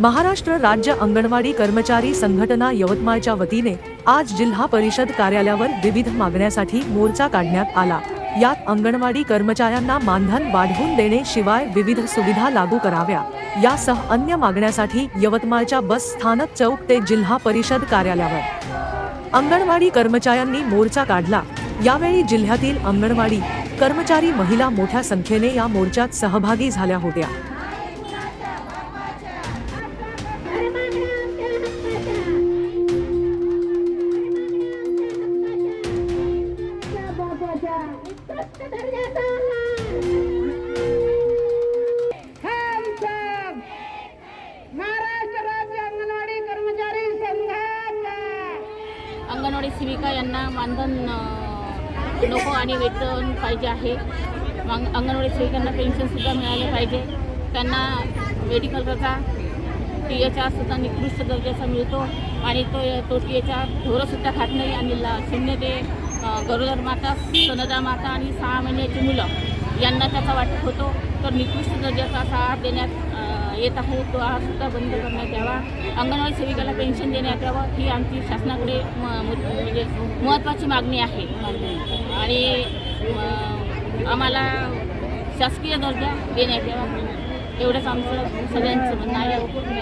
महाराष्ट्र राज्य अंगणवाडी कर्मचारी संघटना यवतमाळच्या वतीने आज जिल्हा परिषद कार्यालयावर विविध मागण्यासाठी मोर्चा काढण्यात आला. यात अंगणवाडी कर्मचाऱ्यांना मानधन वाढवून देणे शिवाय विविध सुविधा लागू कराव्या. यासह अन्य मागण्यासाठी यवतमाळच्या बस स्थानक चौक ते जिल्हा परिषद कार्यालयावर अंगणवाडी कर्मचाऱ्यांनी मोर्चा काढला. यावेळी जिल्ह्यातील अंगणवाडी कर्मचारी महिला मोठ्या संख्येने या मोर्चात सहभागी झाल्या होत्या. अंगणवाडी सेविका यांना मानधन नको आणि वेतन पाहिजे आहे. मग अंगणवाडी सेविकांना पेन्शनसुद्धा मिळाले पाहिजे. त्यांना मेडिकल रजा टी एच सुद्धा निकृष्ट दर्जाचा मिळतो. आणि तो तो टी एच ढोरंसुद्धा खात नाही आणि ला शून्य ते गरोदर माता सनदा माता आणि सहा महिन्याची मुलं यांना त्याचा वाटप होतो. तर निकृष्ट दर्जाचा असा आहार देण्यात येत आहे. तो आहार सुद्धा बंद करण्यात यावा. अंगणवाडी सेविकाला पेन्शन देण्यात यावं. ही आमची शासनाकडे म- म्हणजे महत्त्वाची मागणी आहे. आणि आम्हाला शासकीय दर्जा देण्यात यावा. एवढंच आमचं सगळ्यांचं म्हणणं आहे.